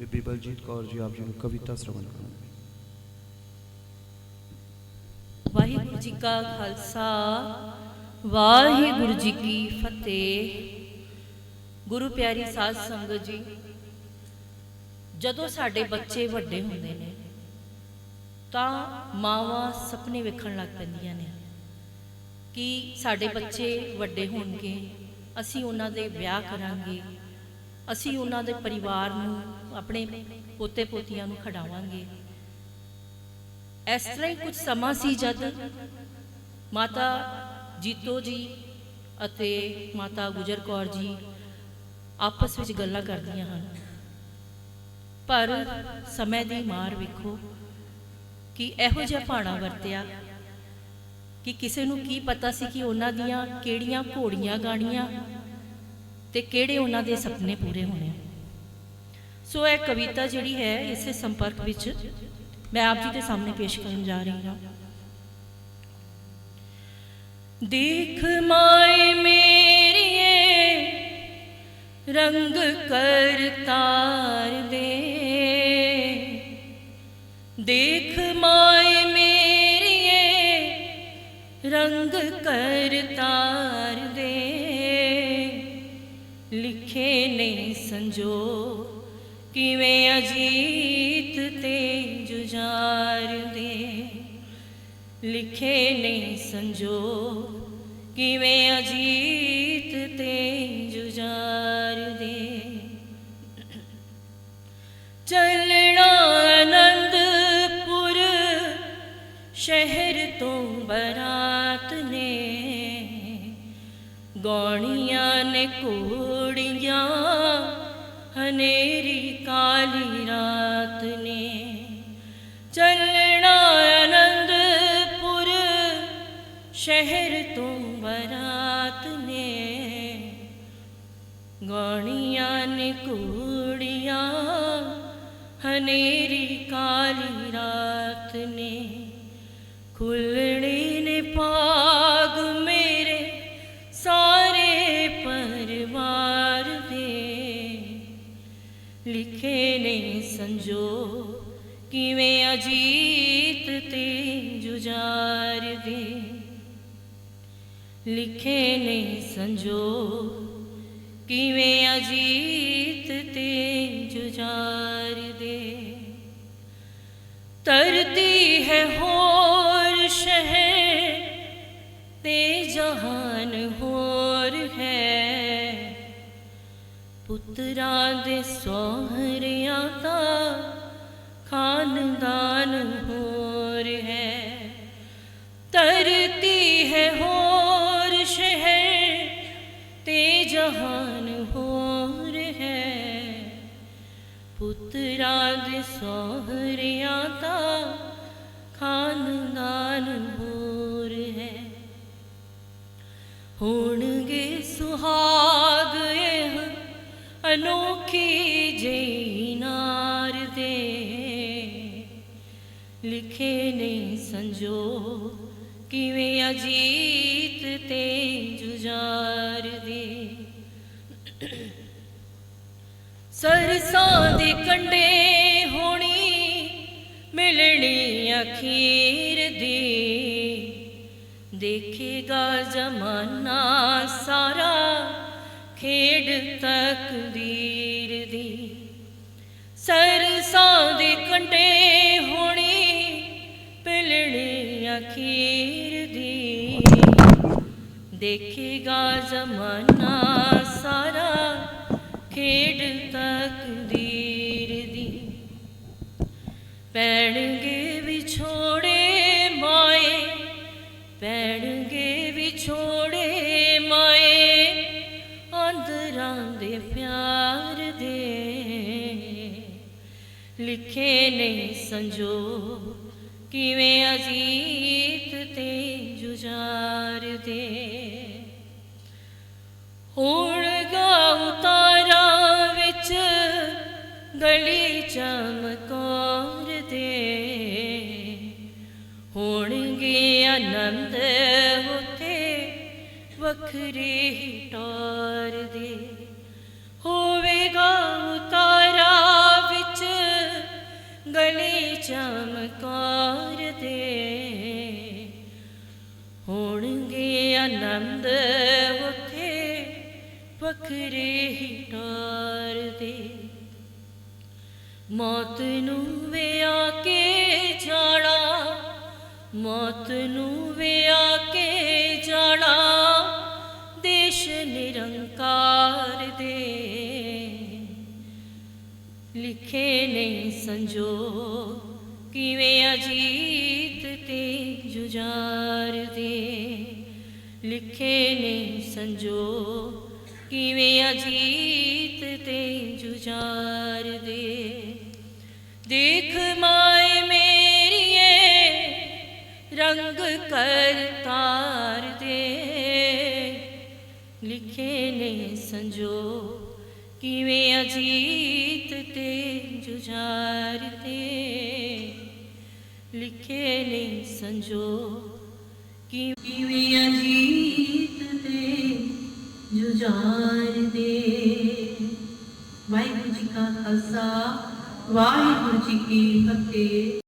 ਬੀਬੀ ਬਲਜੀਤ ਕੌਰ ਜੀ ਆਪ ਜੀ ਨੂੰ ਕਵਿਤਾ ਸ਼ਰਵਣ ਕਰਨਗੇ ਵਾਹਿਗੁਰੂ ਜੀ ਕਾ ਖਾਲਸਾ, ਵਾਹਿਗੁਰੂ ਜੀ ਕੀ ਫਤਿਹ। ਗੁਰੂ ਪਿਆਰੀ ਸਾਧ ਸੰਗਤ ਜੀ, ਜਦੋਂ ਸਾਡੇ ਬੱਚੇ ਵੱਡੇ ਹੁੰਦੇ ਨੇ, ਤਾਂ ਮਾਵਾਂ ਸੁਪਨੇ ਵੇਖਣ ਲੱਗ ਪੈਂਦੀਆਂ ਨੇ ਕਿ ਸਾਡੇ ਬੱਚੇ ਵੱਡੇ ਹੋਣਗੇ, ਅਸੀਂ ਉਹਨਾਂ ਦੇ ਵਿਆਹ ਕਰਾਂਗੇ ਅਸੀਂ ਉਹਨਾਂ ਦੇ ਪਰਿਵਾਰ ਨੂੰ, ਆਪਣੇ ਪੋਤੇ ਪੋਤੀਆਂ ਨੂੰ ਖਿਡਾਵਾਂਗੇ ਇਸ ਤਰ੍ਹਾਂ ਹੀ ਕੁਝ ਸਮਾਂ ਸੀ ਜਦ ਮਾਤਾ ਜੀਤੋ ਜੀ ਅਤੇ ਮਾਤਾ ਗੁਜਰ ਕੌਰ ਜੀ ਆਪਸ ਵਿੱਚ ਗੱਲਾਂ ਕਰਦੀਆਂ ਹਨ। ਪਰ ਸਮੇਂ ਦੀ ਮਾਰ ਵੇਖੋ ਕਿ ਇਹੋ ਜਿਹਾ ਭਾਣਾ ਵਰਤਿਆ ਕਿ ਕਿਸੇ ਨੂੰ ਕੀ ਪਤਾ ਸੀ ਕਿ ਉਹਨਾਂ ਦੀਆਂ ਕਿਹੜੀਆਂ ਘੋੜੀਆਂ ਗਾਣੀਆਂ ਤੇ ਕਿਹੜੇ ਉਹਨਾਂ ਦੇ ਸੁਪਨੇ ਪੂਰੇ ਹੋਣੇ ਸੋ ਇਹ ਕਵਿਤਾ ਜਿਹੜੀ ਹੈ, ਇਸੇ ਸੰਪਰਕ ਵਿੱਚ ਮੈਂ ਆਪ ਜੀ ਦੇ ਸਾਹਮਣੇ ਪੇਸ਼ ਕਰਨ ਜਾ ਰਹੀ ਹਾਂ। ਦੇਖ ਮਾਏ ਮੇਰੀਏ, ਰੰਗ ਕਰ ਤਾਰ ਦੇ। ਦੇਖ ਮਾਏ ਮੇਰੀਏ, ਰੰਗ ਕਰ ਤਾਰ ਦੇ। ਲਿਖੇ ਨਹੀਂ ਸੰਜੋ, ਕਿਵੇਂ ਅਜੀਤ ਤੇ ਜੁਝਾਰ ਦੇ? ਲਿਖੇ ਨਹੀਂ ਸੰਜੋ, ਕਿਵੇਂ ਅਜੀਤ ਤੇ ਜੁਝਾਰ ਦੇ? ਚੱਲਣਾ ਆਨੰਦਪੁਰ ਸ਼ਹਿਰ ਤੋਂ ਬਰਾਤ ਨੇ ਗੌਣੀਆਂ ਨੇ ਕੋ ਕੋੜੀਆਂ ਹਨੇਰੀ ਕਾਲੀ ਰਾਤ ਨੇ। ਚੱਲਣਾ ਆਨੰਦਪੁਰ ਸ਼ਹਿਰ ਤੋਂ ਬਰਾਤ ਨੇ। ਗੌਣੀਆਂ ਨੇ ਕੂੜੀਆਂ ਹਨੇਰੀ ਕਾਲੀ ਰਾਤ ਨੇ। ਖੁੱਲਣੇ ਨੇ ਪਾ ਲਿਖੇ ਨੇ ਸੰਜੋ ਕਿਵੇਂ ਅਜੀਤ ਤੇ ਜੁਝਾਰ ਦੇ ਲਿਖੇ ਨੇ ਸੰਜੋ ਕਿਵੇਂ ਅਜੀਤ ਤੇ ਜੁਝਾਰ ਦੇ ਤਰਤੀ ਹੈ ਹੋਰ ਸ਼ਹਿਰ ਤੇ ਜਹਾਨ ਹੋਰ ਪੁੱਤਰਾਂ ਦੇ ਸੋਹਰਿਆਂ ਦਾ ਖਾਨਦਾਨ ਹੋਰ ਹੈ। ਧਰਤੀ ਹੈ ਹੋਰ, ਸ਼ਹਿਰ ਤੇ ਜਹਾਨ ਹੋਰ ਹੈ। ਪੁੱਤਰਾਂ ਦੇ ਸੋਹਰਿਆਂ ਦਾ ਖਾਨਦਾਨ ਹੋਰ ਹੈ। ਹੁਣ ਅਨੋਖੀ ਜਿਹੀ ਨਾਰ ਦੇ। ਲਿਖੇ ਨਹੀਂ ਸੰਜੋ, ਕਿਵੇਂ ਅਜੀਤ ਤੇ ਜੁਝਾਰ ਦੇ। ਸਰਸਾਂ ਦੇ ਕੰਡੇ ਹੋਣੀ ਮਿਲਣੀ ਅਖੀਰ ਦੀ। ਦੇਖੇਗਾ ਜ਼ਮਾਨਾ ਸਾਰਾ ਖੇਡ ਤਕਦੀਰ ਦੀ। ਸਰਸਾਂ ਦੇ ਕੰਡੇ ਹੋਣੀ ਪਿਲਣੀ ਅਖੀਰ ਦੀ। ਦੇਖੇਗਾ ਜ਼ਮਾਨਾ ਸਾਰਾ ਖੇਡ ਤਕਦੀਰ ਦੀ। ਪੈਣਗੇ ਵਿਛੋੜੇ ਮਾਏ, ਪੈਣਗੇ ਵਿਛੋੜੇ ਲਿਖੇ ਨੇ ਸੰਜੋ, ਕਿਵੇਂ ਅਜੀਤ ਤੇ ਜੁਝਾਰ ਦੇ। ਹੁਣ ਗਾਉਤਾਰਾ ਵਿੱਚ ਗਲੀ ਚਮਕੌਰ ਦੇ। ਹੋਣਗੇ ਆਨੰਦ ਉਥੇ ਵੱਖਰੇ ਹੀ ਦੇ। ਚਮਕਾਰ ਦੇ ਹੋਣਗੇ ਆਨੰਦ ਉਥੇ ਪਖਰੇ ਹੀ ਟਾਰ ਦੇ ਮੌਤ ਨੂੰ ਵਿਆ ਕੇ ਛਾੜਾ ਮੌਤ ਨੂੰ ਵਿਆ ਕੇ ਜਾਣਾ ਦੇਸ਼ ਨਿਰੰਕਾਰ ਦੇ ਲਿਖੇ ਨਹੀਂ ਸੰਜੋਗ ਕਿਵੇਂ ਅਜੀਤ ਤੇ ਜੁਝਾਰ ਦੇ ਲਿਖੇ ਨੇ ਸੰਜੋ ਕਿਵੇਂ ਅਜੀਤ ਤੇ ਜੁਝਾਰ ਦੇ? ਦੇਖ ਮਾਏ ਮੇਰੀਏ, ਰੰਗ ਕਰ ਤਾਰ ਦੇ। ਲਿਖੇ ਨੇ ਸੰਜੋ ਕਿਵੇਂ ਅਜੀਤ ਤੇ ਜੁਝਾਰ ਦੇ? ਲਿਖੇ ਨੇ ਸੰਜੋ ਕਿਵੇਂ ਅਜੀਤ ਤੇ ਜੁਝਾਰ ਦੇ। ਵਾਹਿਗੁਰੂ ਜੀ ਕਾ ਖਾਲਸਾ, ਵਾਹਿਗੁਰੂ ਜੀ ਕੀ ਫਤਿਹ।